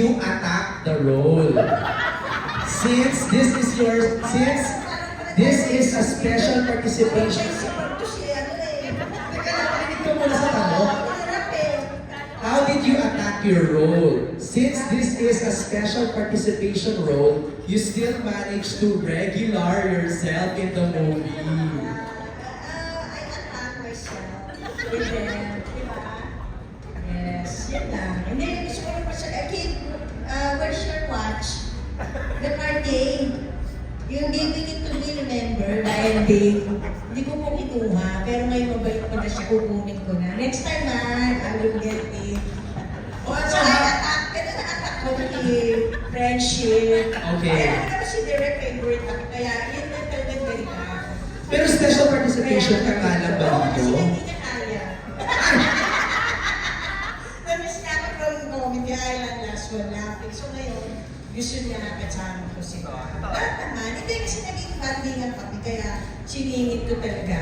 you attack the role? Since this is your, since this is a special participation. How did you attack your role? Since this is a special participation role, you still manage to regular yourself in the movie. I? Yes, yun lang. Hindi, gusto ko pa siya. Kid, uh, where's your watch? The party. Yung giving it to me, remember? Dahil day. Hindi ko po kinuha. Pero ngayon mabait ko na siya. Kukunin ko na. Next time man, I will get it. So, ano I ba? attack. Kaya na-attack ko ni friendship. Okay. Kaya naman si Derek favorite ako. Kaya yun na talaga ganito. Pero special participation ka nga lang ba Oo, kasi hindi niya kaya. Namiss na ako from Comedy Island one laughing. So ngayon, gusto niya kasama ko sila. Lahat naman, hindi kasi naging bandingan kami. Kaya siningit ko talaga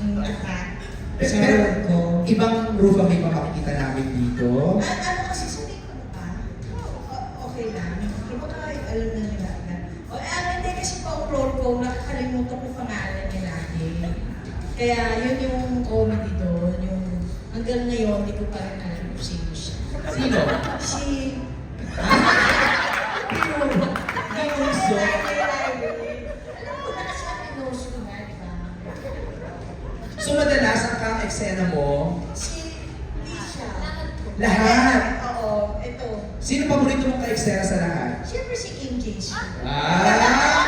ang attack. Sa role ko. ibang Rufa may makikita namin dito. At ano kasi sabihin ko pa, o- okay lang. Hindi mo kahit alam na nila. O ano, hindi kasi pa ang role ko, nakakalimutan ko pangalan niya lagi. Kaya yun yung comedy doon, yung hanggang ngayon, hindi ko pa rin alam kung sino. Sino? Si... Pinuso? Alam mo na kasi ang pinuso ko nga, di ba? So madalas ang kang-eksena mo, Si Lisha. Lahat? Oo, ito. sino paborito mong ka-eksena sa lahat? Siyempre si Kim Jason. Ah!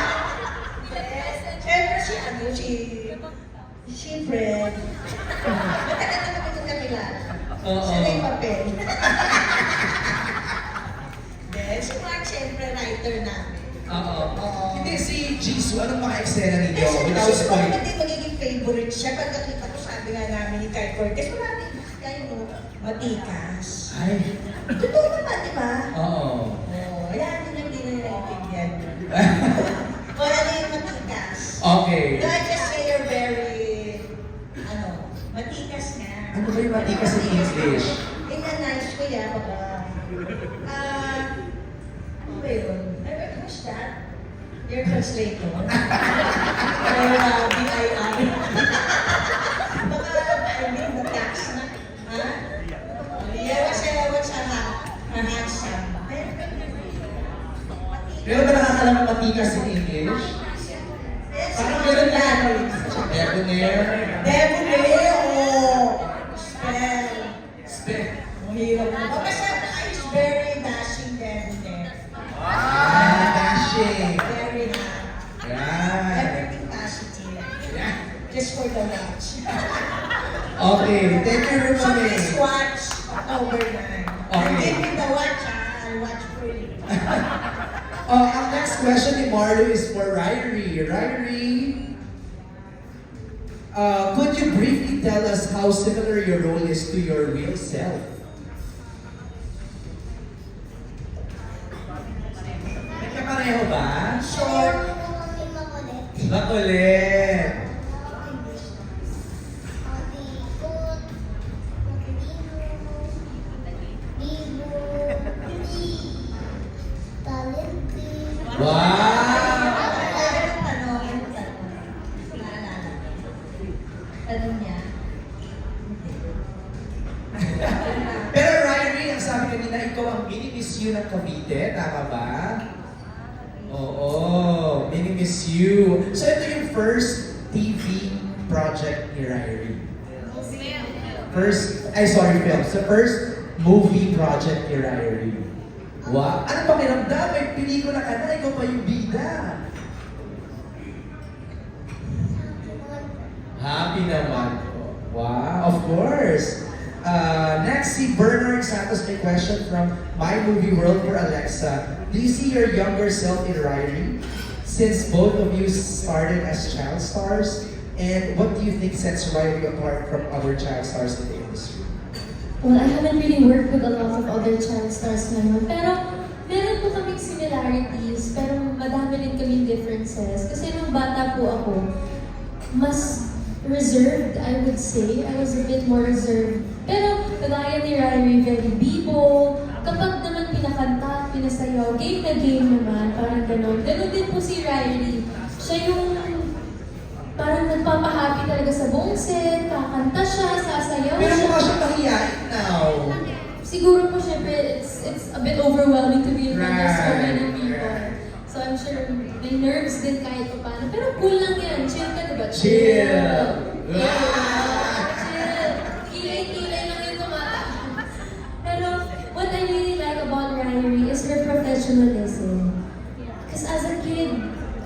Siyempre si ano, si... Si Fred. Matagal na kami nung nakilala. Oo. Siya na yung papel. Then, si Mark, writer namin. Oo. Oo. Hindi, si Jisoo, anong mga eksena ninyo? Kasi Without gusto ko spoil. naman din magiging favorite siya. Pagkakita ko, sabi nga namin ni Kai Cortez, marami kayo mo, matikas. Ay, Totoo naman, di ba? oo. Oo, yan din ang hindi na naiintindihan. O, ano yung matikas? Okay. No, I just say you're very, ano, matikas nga. Matikas in English? In a nice way, ah, baka. Ah, ano ba yun? Ano, who's that? Your translator? Or uh, BIR? Baka, I mean, the tax na. Ha? Yeah, what's a, what's a, a handsome? Pero ba nakakalam ng matikas in English? Parang meron na debonair, Debonair, Mo. O, very dashing ah, dashing. Very hot. Yan. Everything. Yan. Just for the watch. Okay, thank you, So Rupame. please watch October 9. Okay. Give me the watch, ah. I'll watch for you. Ang next question ni Marlo is for Ryrie. Ryrie, uh, could you briefly tell us how similar your role is to your real self? Nagkapareho ba? Short. Makulit. Wow! Pero Ryrie, ang sabi kanina, ikaw ang mini-miss you ng Cavite, tama ba? Mini-miss you. So ito yung first TV project ni Ryrie. First, ay sorry, film. So first movie project ni Ryrie. Wow! Ano pakiramdam? May pelikula ka na, ikaw pa yung bida. Happy naman po. Wow, of course. Uh, next, si Bernard Santos may question from My Movie World for Alexa. Do you see your younger self in Ryrie? Since both of you started as child stars, and what do you think sets Ryrie apart from other child stars in the industry? Well, I haven't really worked with a lot of other child stars naman. Pero, meron po kaming similarities, pero madami rin kaming differences. Kasi nung bata po ako, mas reserved, I would say. I was a bit more reserved. Pero, kagaya ni Ryrie, very bibo. Kapag naman pinakanta, pinasayaw, game na game naman, parang ganon. Ganon din po si Riley. Siya yung parang nagpapahappy talaga sa buong set, kakanta siya, sasayaw Pero siya. mukha siyang mahihain now. Siguro po syempre, it's, it's a bit overwhelming to be in front of so many people. So I'm sure may nerves din kahit pa paano. Pero cool lang yan. Chill ka diba? Chill. Yeah. Chill. Kilay-kilay lang yung tumataas. Pero what I really like about Ryrie is her professionalism. Because as a kid,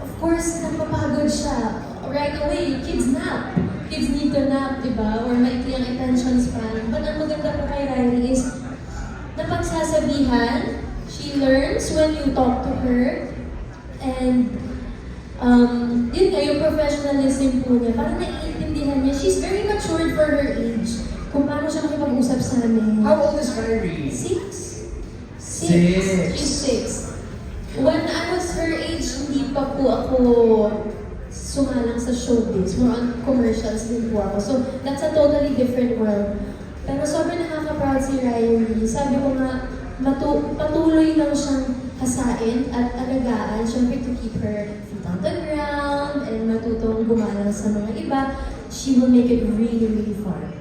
of course, napapagod siya. Right away, kids nap. Kids need to nap, di ba? Or maikli ang attention span. But ang maganda po kay Riley is, napagsasabihan, she learns when you talk to her, and um, yun nga, yung professionalism po niya, parang naiintindihan niya. She's very matured for her age. Kung paano siya makipag-usap sa amin. How old is Kyrie? Six? Six. She's six. When I was her age, hindi pa po ako sumalang sa showbiz. More on commercials din po ako. So, that's a totally different world. Pero sobrang nakaka-proud si Riley. Sabi ko nga, matu patuloy lang siyang kasain at alagaan, syempre to keep her feet on the ground and matutong gumalang sa mga iba. She will make it really, really far.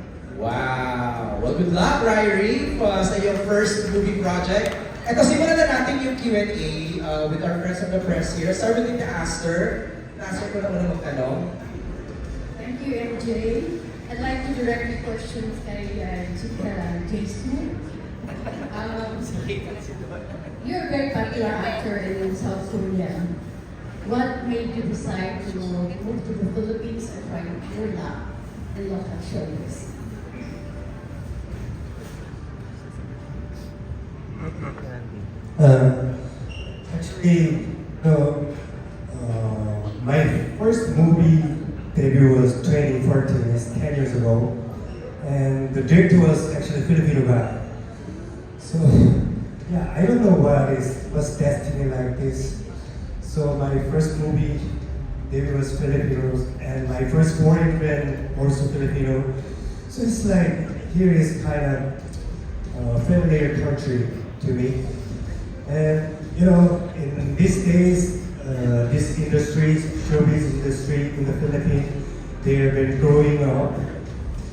Good luck, Ryrie, uh, sa iyong first movie project. Ito, simulan na natin yung Q&A uh, with our friends of the press here. Start with the Aster. Aster ko na muna magtanong. Thank you, MJ. I'd like to direct the questions kay uh, Chika Jason. Um, you're a very popular actor in South Korea. What made you decide to move to the Philippines and try your luck in local showbiz? Uh, no, uh, my first movie debut was 2014, it's 10 years ago. And the director was actually Filipino guy. So, yeah, I don't know what is, what's destiny like this. So my first movie debut was Filipinos, and my first foreign friend also Filipino. So it's like, here is kind of uh, familiar country to me. And you know, in these days, uh, this industry, showbiz industry in the Philippines, they have been growing up.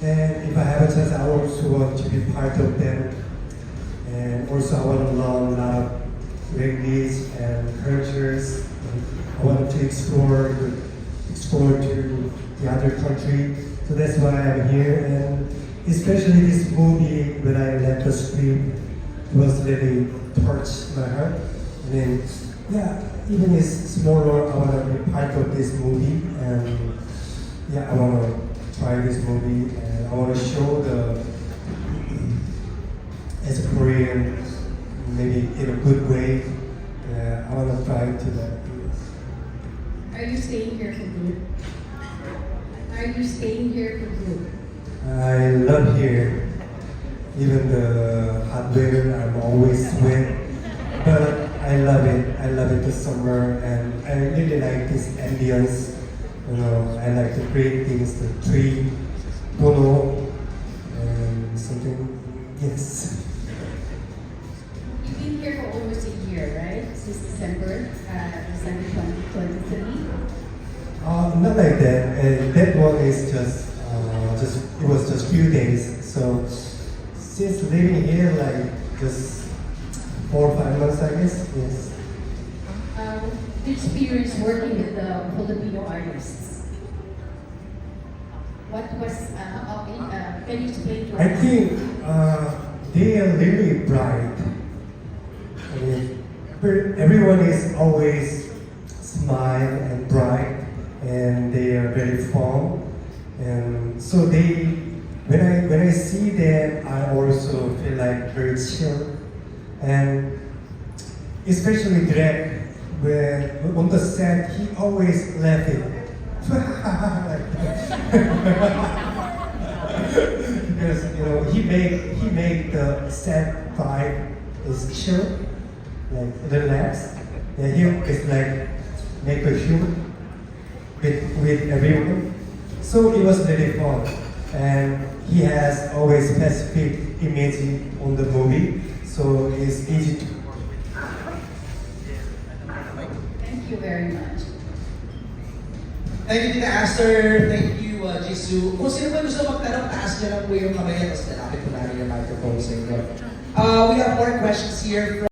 And if I have a chance, I also want to be part of them. And also, I want to learn a lot of language and cultures. I want to explore, explore to the other country. So that's why I'm here. And especially this movie, when I left the script, it was really touched my heart. I mean, yeah, even it's smaller, I want to be part of this movie, and yeah, I want to try this movie, and I want to show the as a Korean, maybe in a good way. Uh, I want to try to that. Are you staying here for good? Are you staying here for good? I love here. Even the hot weather, I'm always wet. But I love it. I love it the summer and I really like this ambience. You know, I like to create things, the tree, puno, and something. Yes. You've been here for almost a year, right? Since December, uh, December 2023. Uh, not like that. Uh, that one is just, uh, just it was just few days. So since living here, like just four or five months, I guess. Yes. Um, experience working with the Filipino artists. What was, uh, okay, uh, can you explain to us? I think uh, they are really bright. I mean, everyone is always smile and bright, and they are very fun. And so they, when I when I see them, I also feel like very chill, and especially Greg, when on the set, he always laughing. because you know he made he made the set vibe is chill, like relaxed. And he is like make a humor with with everyone. So it was really fun, and he has always specific image on the movie, so it's easy to. Thank you very much. Thank you, Tita Aster. Thank you, uh, Jisoo. Kung sino man gusto magtanong, taas niya lang po yung kamay, tapos nalapit ko namin yung microphone sa inyo. Uh, we have more questions here from